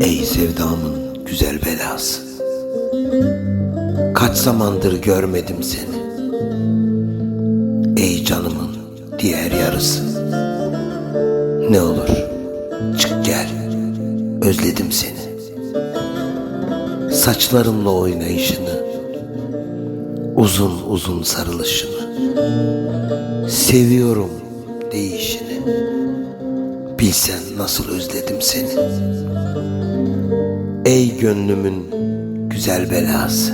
Ey sevdamın güzel belası Kaç zamandır görmedim seni. Ey canımın diğer yarısı Ne olur çık gel Özledim seni. Saçlarımla oynayışını Uzun uzun sarılışını Seviyorum değişini. Bilsen nasıl özledim seni. Ey gönlümün güzel belası.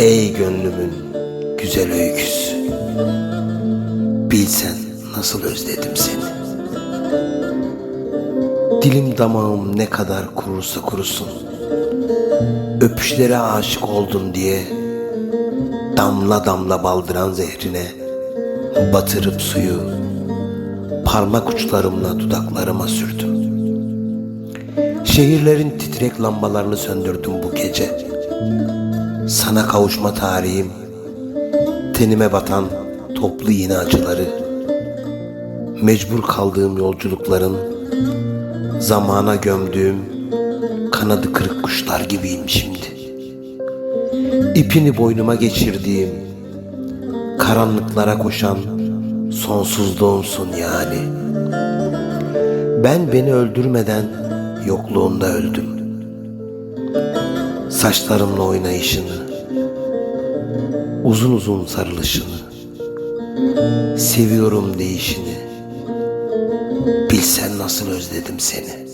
Ey gönlümün güzel öyküsü. Bilsen nasıl özledim seni. Dilim damağım ne kadar kurursa kurusun. Öpüşlere aşık oldum diye Damla damla baldıran zehrine Batırıp suyu Parmak uçlarımla dudaklarıma sürdüm Şehirlerin titrek lambalarını söndürdüm bu gece. Sana kavuşma tarihim, tenime batan toplu yine acıları, mecbur kaldığım yolculukların, zamana gömdüğüm kanadı kırık kuşlar gibiyim şimdi. İpini boynuma geçirdiğim, karanlıklara koşan sonsuzluğumsun yani. Ben beni öldürmeden yokluğunda öldüm. Saçlarımla oynayışını, uzun uzun sarılışını, seviyorum değişini. Bilsen nasıl özledim seni.